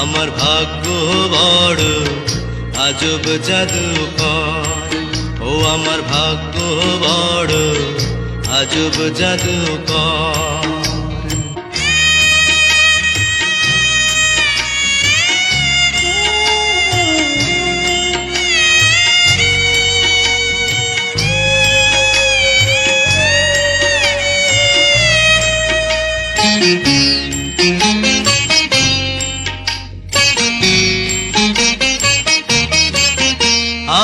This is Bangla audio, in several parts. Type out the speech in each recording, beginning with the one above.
আমার ভাগ্য বড় আজব জাদুকর ও আমার ভাগ্য বড় আজব জাদুকর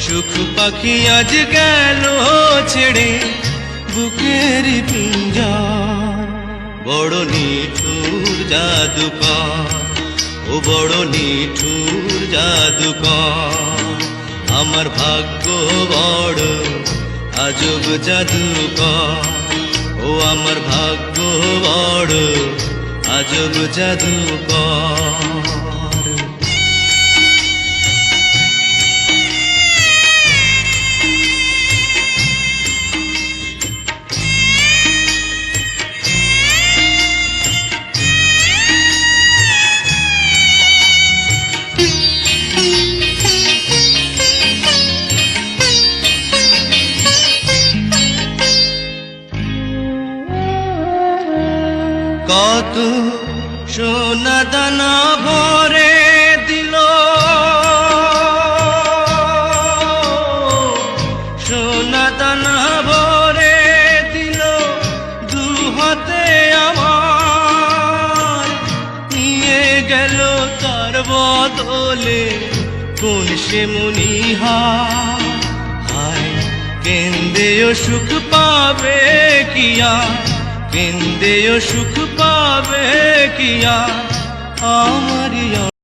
সুখ পাখি আজ গেল ছেড়ে, বুকের পিঞ্জার। বড় নিঠুর জাদুকর, ও বড় নিঠুর জাদুকর। আমার ভাগ্য বড়, আজব জাদুকর। ও আমার ভাগ্য বড়, আজব জাদুকর। কত সোনা দানা ভরে দিল। সোনা দানা ভরে দিল দু হাতে আমার। নিয়ে গেল তার বদলে কোন সে মনিহা। হায়, কেন্দ্রেও সুখ পাবে কিয়া কেন্দ্রেও সুখ পাবে কিয়া? আমার